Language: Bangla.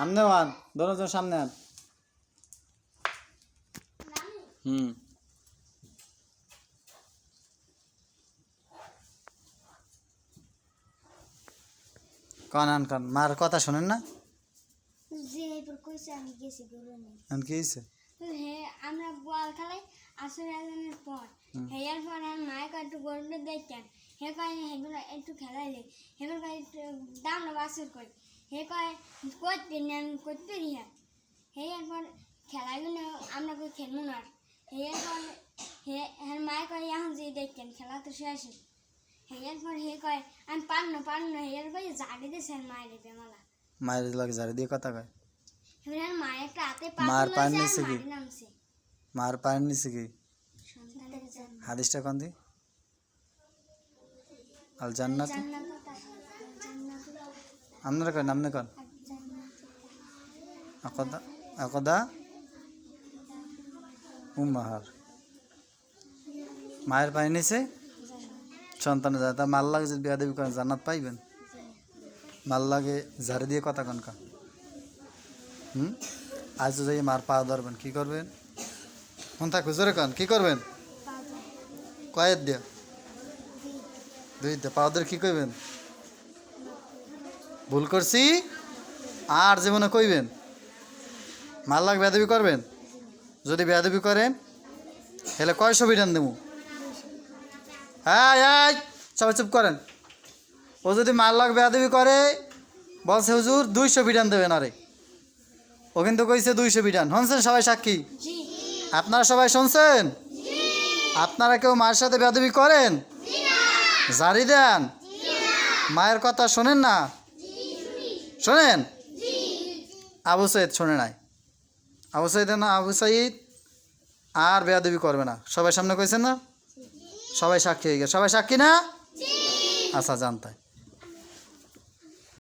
সামনে আন দোনোজন সামনে আন। হুম। কান আন কান মার কথা শোনেন না? জি এরপর কইছে আমি গেছি গরু নেই আন কি হয়েছে তো হে আমরা বল খেলাই আসলে একজনের পর হেয়ার পর আর মায়ের কাছে একটু গরুটা দেখতেন হে কয় হেগুলো একটু খেলাইলে হেগুলো কয় একটু দামটা বাসুর করি হে কয় করতে নি আমি করতে রিহা হেয়ার পর খেলাগুলো আমরা কই খেলবো না হেয়ার পর হে হ্যাঁ মায়ের কয় এখন যে দেখতেন খেলা তো শেষ হেয়ার পর হে কয় আমি পার না পার না হেয়ার কয় জাড়ি দিয়েছে মায়ের দিতে মালা মায়ের লাগে ঝাড়ি দিয়ে কথা কয় এবার মায়ের একটা হাতে মার পা পায়ের তুলেছে নিচে আর কি? মারি পায়ের নিচে কি হাদিসটা কন দি আল জান্নাত? আপনারা কন আপনি কন? আকদা আকদা? উম্মাহার। মায়ের পায়ে নিচে সন্তান যায়। তা মাল লাগে যদি বিয়া দেবী করেন, জান্নাত পাইবেন? মাল লাগে ঝাড়ি দিয়ে কথা কন কা। হুম? আজ যাই মার পা ধরবেন, কী করবেন? কোন থাকবে, জোরে কন, কি করবেন? কয়ের দিয়া। দুই দিয়ে পা ধরে কি করবেন ভুল করছি? আর জীবনে কইবেন? মাল লাগ বেদবি করবেন? যদি বেদবি করেন, তাহলে কয়শো বিধান দেবো? হ্যাঁ এই সবাই চুপ করেন। ও যদি মাল লাগ বেদবি করে, বলছে হুজুর, দুইশো বিধান দেবেন আরে। ও কিন্তু কইছে দুইশো বিধান শুনছেন সবাই সাক্ষী? আপনারা সবাই শুনছেন? আপনারা কেউ মায়ের সাথে বেদবি করেন? জারি দেন। মায়ের কথা শোনেন না? শোনেন? আবু সাইদ শোনে নাই। আবু সাইদ না, আবু সাইদ আর বেয়াদবি করবে না। সবাই সামনে কইছেন না? সবাই সাক্ষী হয়ে গেছে। সবাই সাক্ষী না? আচ্ছা জানতাই